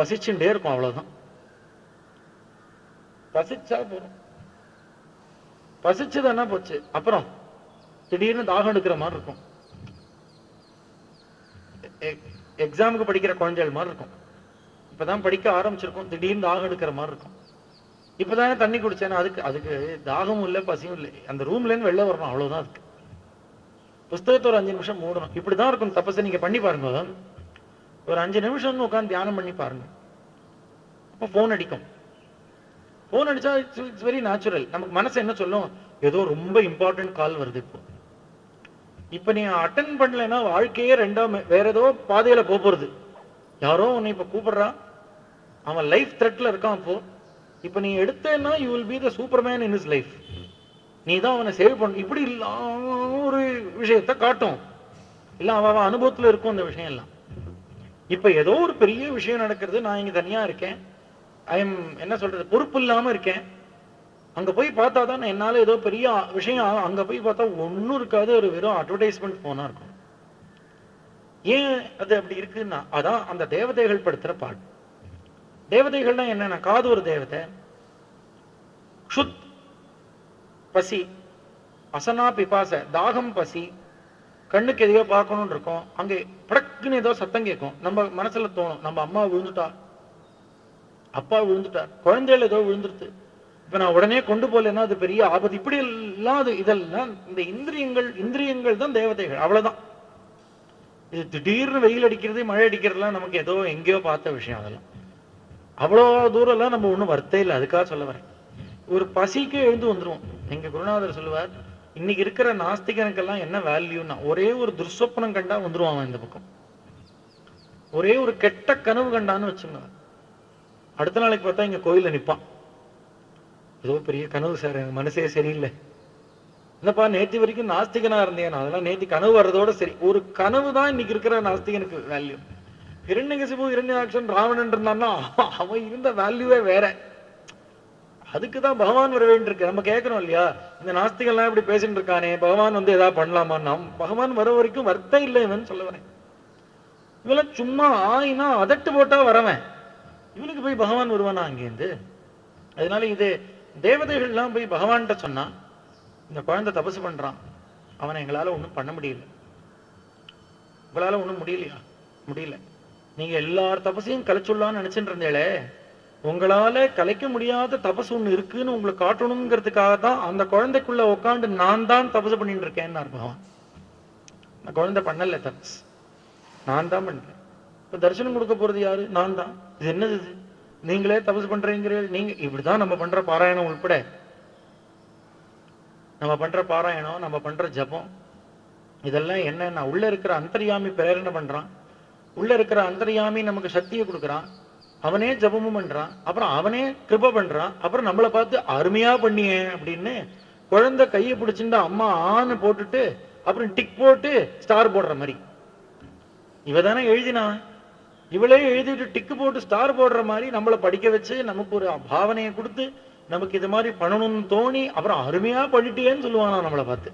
பசிச்சுட்டே இருக்கும் அவ்வளவுதான். பசிச்சா போதும். பசிச்சதுன்னா போச்சு? அப்புறம் திடீர்னு தாகம் எடுக்கிற மாதிரி இருக்கும். எக்ஸாமுக்கு படிக்கிற குழந்தைகள் மாதிரி இருக்கும். இப்பதான் படிக்க ஆரம்பிச்சிருக்கோம். திடீர்னு தாகம் எடுக்கிற மாதிரி இருக்கும். இப்பதானே தண்ணி குடிச்சேன்னா அதுக்கு அதுக்கு தாகமும் இல்லை பசியும் இல்லை. அந்த ரூம்ல இருந்து வெளில வரணும். அவ்வளவுதான் அதுக்கு. புஸ்தகத்தை ஒரு அஞ்சு நிமிஷம் மூடணும். இப்படிதான் இருக்கும். தப்பசை நீங்க பண்ணி பாருங்க. ஒரு அஞ்சு நிமிஷம் உட்காந்து தியானம் பண்ணி பாருங்க. அப்போ ஃபோன் அடிக்கும். ஃபோன் அடிச்சா இட்ஸ் இட்ஸ் வெரி நேச்சுரல் நமக்கு மனசு என்ன சொல்லும்? ஏதோ ரொம்ப இம்பார்ட்டன்ட் கால் வருது இப்போ. இப்ப நீ அட்டன் பண்ணலைன்னா வாழ்க்கையே ரெண்டா வேற ஏதோ பாதையில போகிறது யாரோ உன்னை இப்ப கூப்பிடுறான் அவன் லைஃப் த்ரெட்ல இருக்கான் இப்போ. இப்ப நீ எடுத்தேன்னா you will be the superman in is life நீ தான் அவனை சேவ் பண்ண இப்படி இல்லாம ஒரு விஷயத்த காட்டும். இல்லை அவன் அவன் அனுபவத்துல இருக்கும் அந்த விஷயம் எல்லாம் இப்ப ஏதோ ஒரு பெரிய விஷயம் நடக்கிறது. நான் இங்க தனியா இருக்கேன். ஐ எம் என்ன சொல்றது பொறுப்பு இல்லாம இருக்கேன். அங்க போய் பார்த்தா தான் என்னால ஏதோ பெரிய விஷயம் ஆகும். அங்க போய் பார்த்தா ஒண்ணும் இருக்காது. ஒரு வெறும் அட்வர்டைஸ்மெண்ட் போனா இருக்கும். ஏன் அது அப்படி இருக்குன்னா அதான் அந்த தேவதைகள் படுத்துற பாட்டு. தேவதைகள்னா என்னன்னா காது ஒரு தேவதை. க்ஷுத் பசி. அசனா பிபாச. தாகம் பசி. கண்ணுக்கு எதையோ பார்க்கணும்னு இருக்கும். அங்கே டக்குன்னு ஏதோ சத்தம் கேட்கும். நம்ம மனசுல தோணும் நம்ம அம்மா விழுந்துட்டா அப்பா விழுந்துட்டார் குழந்தைகள் ஏதோ விழுந்துருது. இப்ப நான் உடனே கொண்டு போகலைன்னா அது பெரிய ஆபத்து. இப்படி எல்லாம் அது இதெல்லாம் இந்த இந்திரியங்கள் இந்திரியங்கள் தான் தேவதைகள் அவ்வளவுதான். இது திடீர்னு வெயில் அடிக்கிறது மழை அடிக்கிறதுலாம் நமக்கு ஏதோ எங்கேயோ பார்த்த விஷயம் அதெல்லாம். அவ்வளோ எல்லாம் நம்ம ஒண்ணும் வர்த்தே இல்லை அதுக்காக சொல்ல வரேன். ஒரு பசிக்கு எழுந்து வந்துருவோம். எங்க குருநாதர் சொல்லுவார் இன்னைக்கு இருக்கிற நாஸ்திகனுக்கெல்லாம் என்ன வேல்யூன்னா ஒரே ஒரு துர்சொப்பனம் கண்டா வந்துருவான் அவன் இந்த பக்கம். ஒரே ஒரு கெட்ட கனவு கண்டான்னு வச்சுங்க அடுத்த நாளைக்கு பார்த்தா இங்க கோயில்ல நிப்பான். ஏதோ பெரிய கனவு சார் எனக்கு மனசே சரியில்லை. என்னப்பா நேத்தி வரைக்கும் நாஸ்திகனா இருந்தேன். அதெல்லாம் நேத்தி கனவு வர்றதோட சரி. ஒரு கனவு தான் இன்னைக்கு இருக்கிற நாஸ்திகனுக்கு வேல்யூ இரண்யகசிபு இரண்யாட்சன் ராவணன் இருந்தான்னா அவன் இருந்த வேல்யூவே வேற. அதுக்கு தான் பகவான் வர வேண்டியிருக்கு. நம்ம கேட்கணும் இல்லையா? இந்த நாஸ்திகள்லாம் இப்படி பேசிட்டு இருக்கானே பகவான் வந்து ஏதாவது பண்ணலாமா? நாம் பகவான் வர வரைக்கும் வர்த்தம் இல்லை இவன் சொல்ல வரேன். இவெல்லாம் சும்மா ஆயினா அதட்டு போட்டா வரவன். இவனுக்கு போய் பகவான் வருவானா அங்கேருந்து அதனால இது தேவதைகள்லாம் போய் பகவான்கிட்ட சொன்னான் இந்த குழந்தை தபசு பண்றான். அவனை எங்களால ஒன்றும் பண்ண முடியல. உங்களால ஒன்றும் முடியலையா? முடியல. நீங்க எல்லார் தபசையும் கலைச்சுடலாம்னு நினைச்சுட்டு இருந்தேளே உங்களால கலைக்க முடியாத தபசு ஒண்ணு இருக்குன்னு உங்களை காட்டணுங்கிறதுக்காக தான் அந்த குழந்தைக்குள்ள உட்காந்து நான் தான் தபசு பண்ணிட்டு இருக்கேன்னு பகவான். அந்த குழந்தை பண்ணல தபஸ் நான் தான் பண்றேன். இப்ப தரிசனம் கொடுக்க போறது யாரு? நான் தான். இது என்னது இது? நீங்களே தபசு பண்றீங்கிறீர்கள். நீங்க இப்படிதான் நம்ம பண்ற பாராயணம் உள்பட. நம்ம பண்ற பாராயணம் நம்ம பண்ற ஜபம் இதெல்லாம் என்னன்னா உள்ள இருக்கிற அந்தர்யாமி பிரேரணை பண்றான்? உள்ள இருக்கிற அந்தர்யாமி நமக்கு சக்தியை கொடுக்குறான். அவனே ஜபமும் பண்றான். அப்புறம் அவனே கிருப பண்றான். அப்புறம் நம்மளை பார்த்து அருமையா பண்ணியே அப்படின்னு குழந்தை கையை பிடிச்சிட்டு அம்மா ஆன்னு போட்டுட்டு அப்புறம் டிக் போட்டு ஸ்டார் போடுற மாதிரி. இவ தானே எழுதினா இவளே எழுதிட்டு டிக்கு போட்டு ஸ்டார் போடுற மாதிரி நம்மளை படிக்க வச்சு நமக்கு ஒரு பாவனையை கொடுத்து நமக்கு இது மாதிரி பண்ணணும்னு தோணி அப்புறம் அருமையா பண்ணிட்டேன்னு சொல்லுவானா நம்மளை பார்த்து.